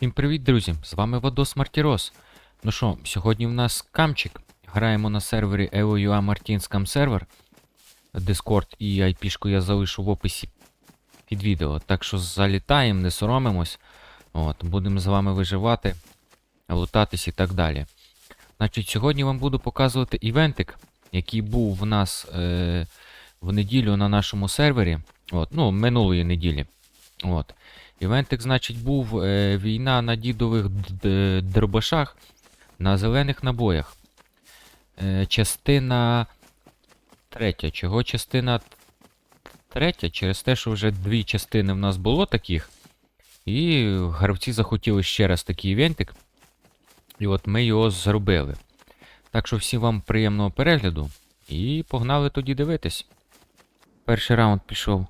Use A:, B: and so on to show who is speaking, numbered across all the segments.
A: Всім привіт, друзі! З вами Вадос Мартірос. Ну що, сьогодні в нас камчик. Граємо на сервері EOUA Martins Cam Server. Discord і IP-шку я залишу в описі під відео. Так що залітаємо, не соромимось. От, будемо з вами виживати, лутатись і так далі. Значить, сьогодні вам буду показувати івентик, який був в нас е, в неділю на нашому сервері. От, ну, минулої неділі. От. Івентик, значить, був е, війна на дідових дробашах на зелених набоях. Е, частина третя. Чого частина третя? Через те, що вже дві частини в нас було таких. І гравці захотіли ще раз такий івентик. І от ми його зробили. Так що всім вам приємного перегляду. І погнали тоді дивитись. Перший раунд пішов.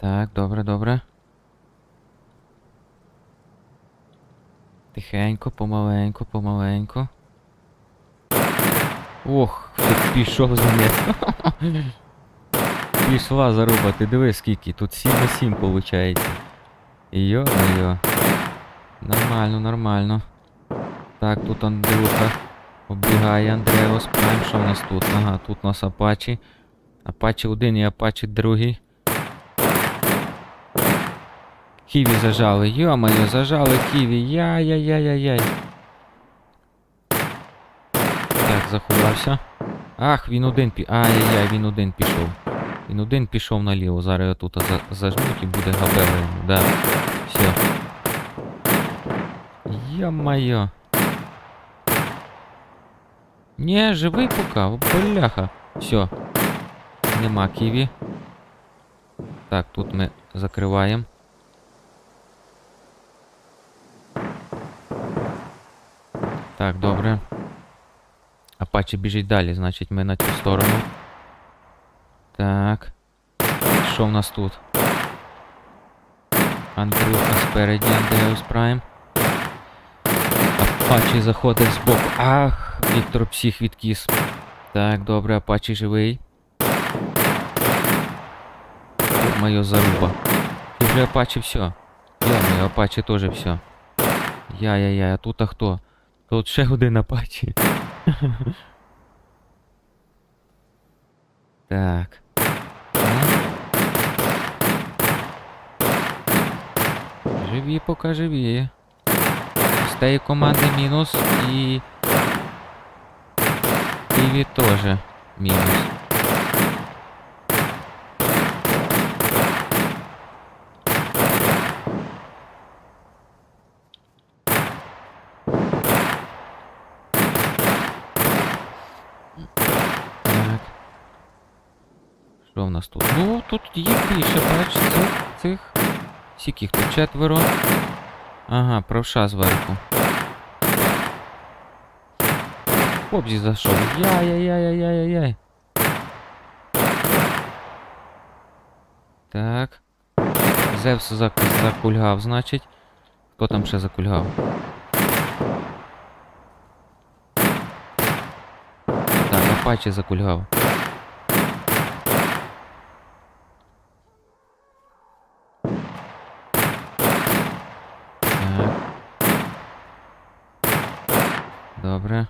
A: Так, добре, добре. Тихенько, помаленьку, помаленьку. Ох, ти пішов за ним. Пішла заруба, ти диви скільки, тут 7 на 7 виходить. Йо-моє. Нормально, нормально. Так, тут Андрюха. Оббігає Андреос Прайм. Що в нас тут? Ага, тут у нас Апачі. Апачі один і Апачі другий. Ківі зажали. Йо-моє, зажали Ківі. Яй-яй-яй-яй-яй. Так, заховався. Ах, він один пі. Ай-яй-яй, він один пішов. Він один пішов наліво. Зараз я тут зажмуть і буде габела йому. Да. Все. Йо-моє. Не, живий пока, бляха. Все. Нема ківі. Так, тут ми закриваємо. Так, добре. Апачі біжить далі, значить ми на цю сторону. Так. Що в нас тут? Андрюха спереді, Андреус Прайм. Апачі заходить збоку. Ах, Віктор псих відкис. Так, добре, Апачі живий. Моє заруба. Ти вже Апачі все. Йо-моє, Апачі теж все. Яй-яй-яй, а тут а хто? Тут ще година Апачі. Так. Живі, поки живі. Тієї команди мінус і. Києві теж мінус. Так. Що в нас тут? Ну, тут їх більше, бач, цих, цих. Скільки їх тут четверо. Ага, правша зверху. Хлопці зайшов. Яй-яй-яй-яй-яй-яй. Так. Зевс закульгав, значить. Хто там ще закульгав? Так, Апачі закульгав. Так. Добре.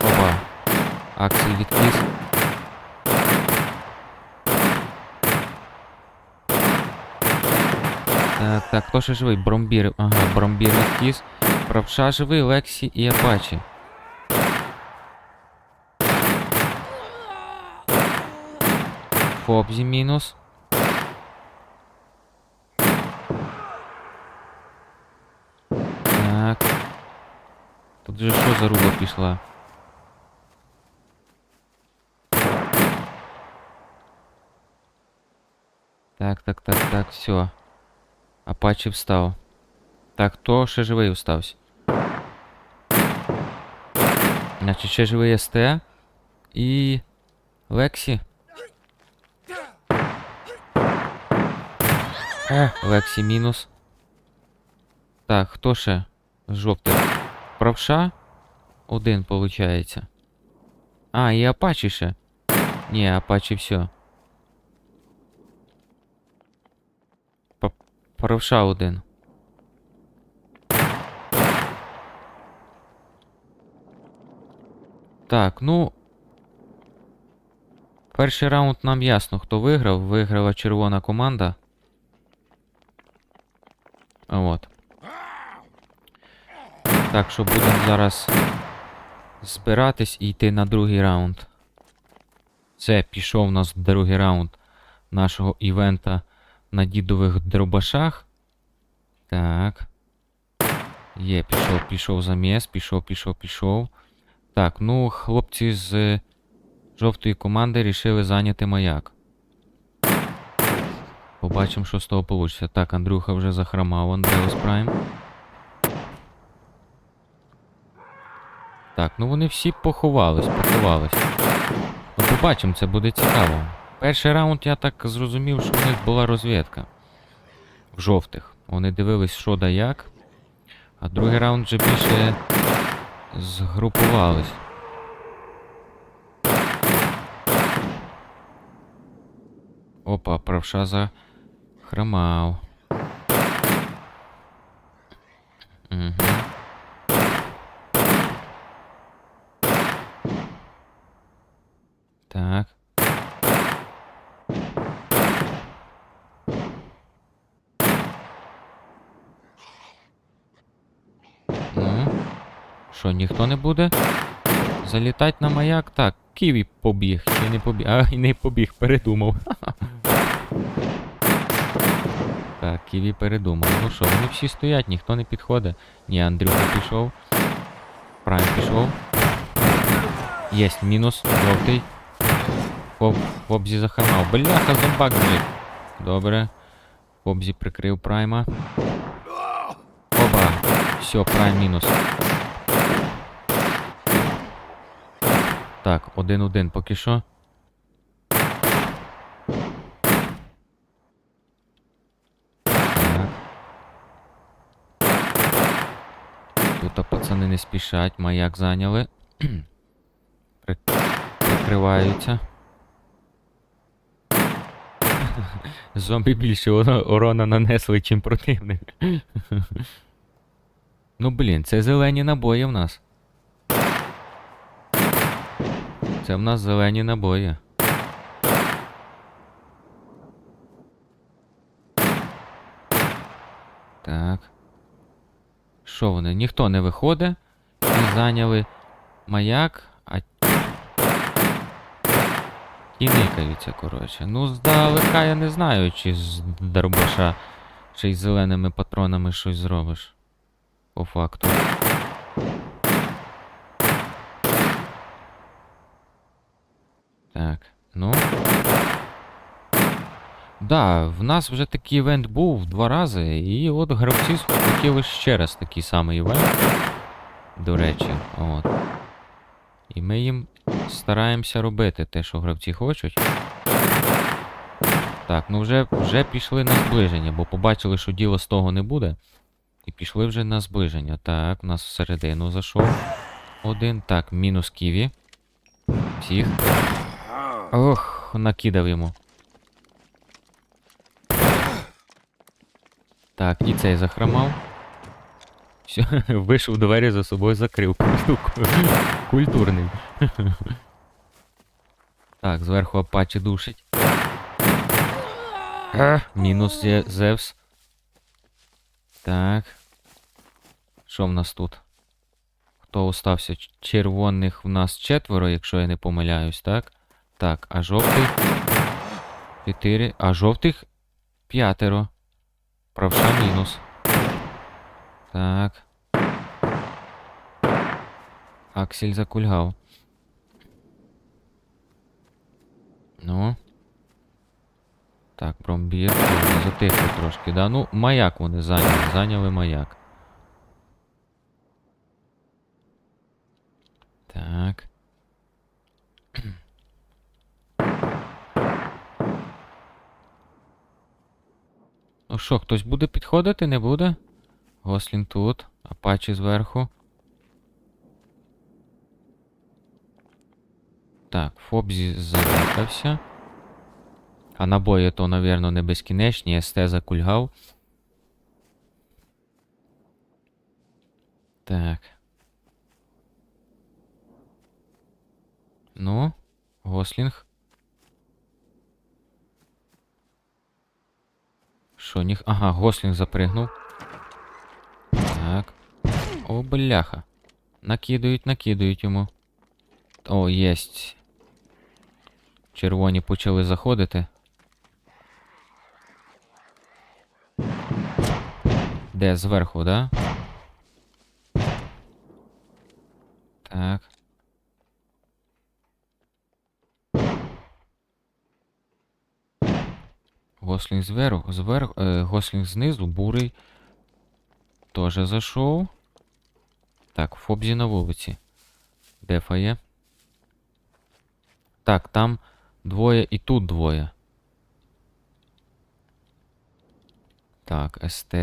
A: Опа. Акції відкис. Так, так, хто ще живий? Бромбір. Ага, бромбір відкис. Правша живий, Лексі і Апачі. Фобзі мінус. Так. Тут же що за руба пішла? Так, так, так, так, все. Апачі встав. Так, хто ще живий остався? Значить, ще живий СТ і. Лексі. Е, Лексі мінус. Так, хто ще? Жовтий. Правша? Один, получається. А, і Апачі ще. Ні, Апачі все. правша один. Так, ну. Перший раунд нам ясно, хто виграв. Виграла червона команда. От. Так що будемо зараз збиратись і йти на другий раунд. Це пішов у нас другий раунд нашого івента на дідових дробашах. Так. Є, пішов, пішов заміс, пішов, пішов, пішов. Так, ну, хлопці з жовтої команди рішили зайняти маяк. Побачимо, що з того вийде. Так, Андрюха вже захромав, Андреус Прайм. Так, ну вони всі поховались, поховались. Ну, побачимо, це буде цікаво. Перший раунд я так зрозумів, що в них була розвідка. В жовтих. Вони дивились, що да як. А другий раунд вже більше згрупувались. Опа, правша захромав. Угу. Так. Ну, що, ніхто не буде? Залітати на маяк? Так, Ківі побіг, чи не побіг. А, і не побіг, передумав. Так, Ківі передумав. Ну що, вони всі стоять, ніхто не підходить. Ні, Андрюха пішов. Прайм пішов. Єсть, мінус, жовтий. Фоб, Фобзі захармав. Бляха, зомбак біжить. Добре. Фобзі прикрив прайма. Оба. Все, прайм мінус. Так, один-один поки що. Тут пацани не спішать, маяк зайняли. При- Прикриваються. Зомбі більше урона нанесли, чим противник. ну блін, це зелені набої в нас. Це в нас зелені набої. Так. Що вони? Ніхто не виходить. І зайняли маяк, а. І никаються, коротше. Ну, здалека я не знаю, чи з Дарбаша, чи з зеленими патронами щось зробиш. По факту. Так, ну. Да, в нас вже такий івент був два рази, і от гравці хотіли ще раз такий самий івент. До речі, от. І ми їм стараємося робити те, що гравці хочуть. Так, ну вже, вже пішли на зближення, бо побачили, що діло з того не буде. І пішли вже на зближення. Так, у нас всередину зайшов. Один. Так, мінус Ківі. Всіх. Ох, накидав йому. Так, і цей захромав. Все, вийшов двері за собою закрив. Культурний. Так, зверху Апачі душить. Мінус Зе- Зевс. Так. Що в нас тут? Хто остався? Червоних в нас четверо, якщо я не помиляюсь, так? Так, а жовтих? Чотири. А жовтих п'ятеро. Правша мінус. Так. Аксель закульгав. Ну. Так, промбір. Затихли трошки, да? Ну, маяк вони зайняли. Зайняли маяк. Ну що, хтось буде підходити, не буде? Гослін тут, апачі зверху. Так, Фобзі задатався. А набої то, мабуть, не безкінечні, СТ закульгав. Так. Ну, Гослінг. Що, ніх. Ага, Гослінг запригнув. Так. О, бляха. Накидають, накидають йому. О, єсть. Червоні почали заходити. Де зверху, да? Так. Гослінг зверху, зверху, е, Гослінг знизу, бурий. Тоже зайшов. Так, Фобзі на вулиці. Дефа є. Так, там двоє і тут двоє. Так, СТ.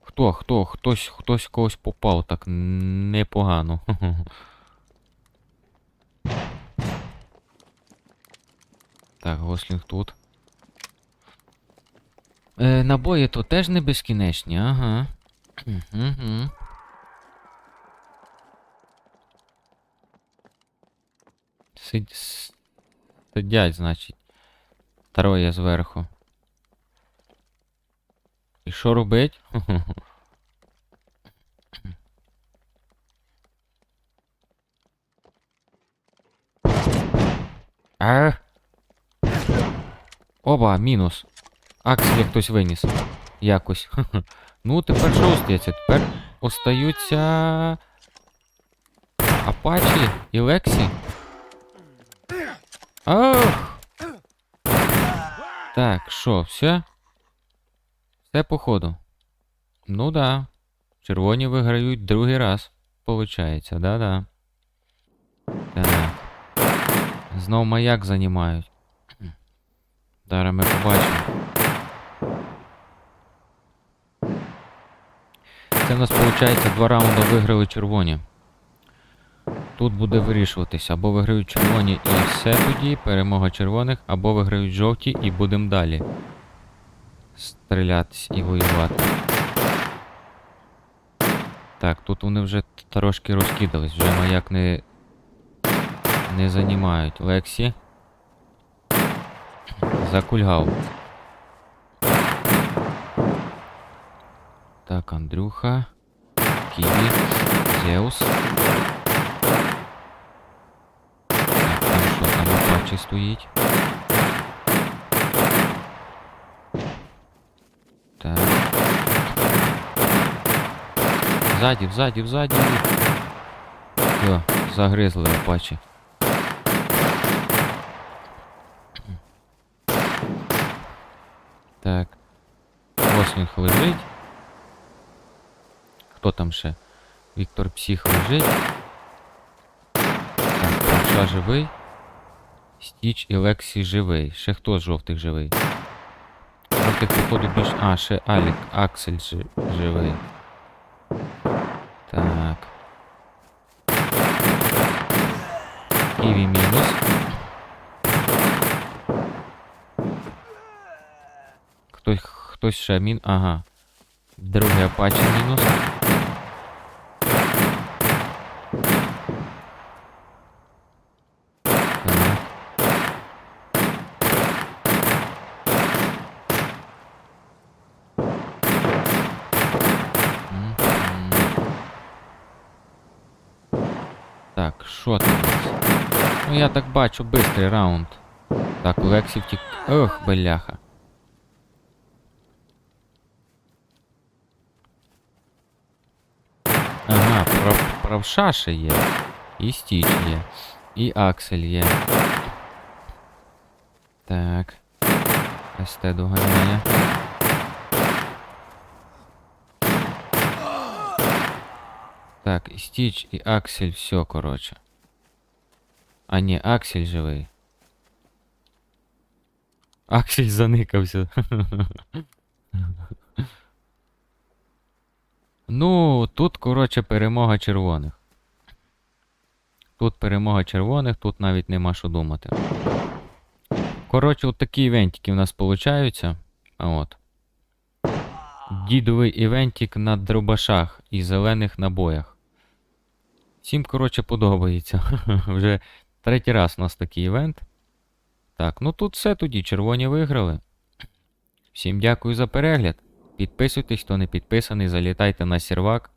A: Хто, хто? Хтось, хтось когось попав так непогано. Так, Гослінг тут. Е, набої то теж не безкінечні, ага. Угу. Сид... Сидять, значить. Троє зверху. І що робить? А? Оба, мінус. Акселі хтось виніс. Якось. Ну, тепер що остається? Тепер остаються. Апачі і Лексі. Ах! Так, що, все? Все по ходу. Ну да. Червоні виграють другий раз. Получається, да-да. Так. Знов маяк займають. Зараз ми побачимо. Це в нас виходить два раунди виграли червоні. Тут буде вирішуватися, або виграють червоні і все тоді, перемога червоних, або виграють жовті і будемо далі. Стрілятись і воювати. Так, тут вони вже трошки розкидались, вже маяк не. не займають. Лексі. Закульгав. Так, Андрюха. Ківі. Зеус. Так, там що, там Апачі стоїть. Так. Ззаді, взаді, взаді. Йо, загризли Апачі. Так. Гослінг лежить. Хто там ще? Віктор Псих лежить. Так, Павша живий. Стіч і Лексі живий. Ще хто з жовтих живий? Жовтих походу більш. А, ще Алік, Аксель живий. Так. Хтось, хтось ще мін. Ага. Другий Апачі мінус. Так. Мгм. Так, що там у нас? Ну я так бачу, бистрий раунд. Так, Лексі втік. Ох, бляха. правша ще є. І стіч є. І Аксель є. Так. СТ доганяє. Так, і Стіч, і Аксель, все, коротше. А ні, Аксель живий. Аксель заникався. Ну, тут, коротше, перемога червоних. Тут перемога червоних, тут навіть нема що думати. Коротше, от такі івентики в нас получаються. От. Дідовий івентик на дробашах і зелених набоях. Всім, коротше, подобається. Вже третій раз у нас такий івент. Так, ну тут все тоді. Червоні виграли. Всім дякую за перегляд. Підписуйтесь, хто не підписаний, залітайте на сервак.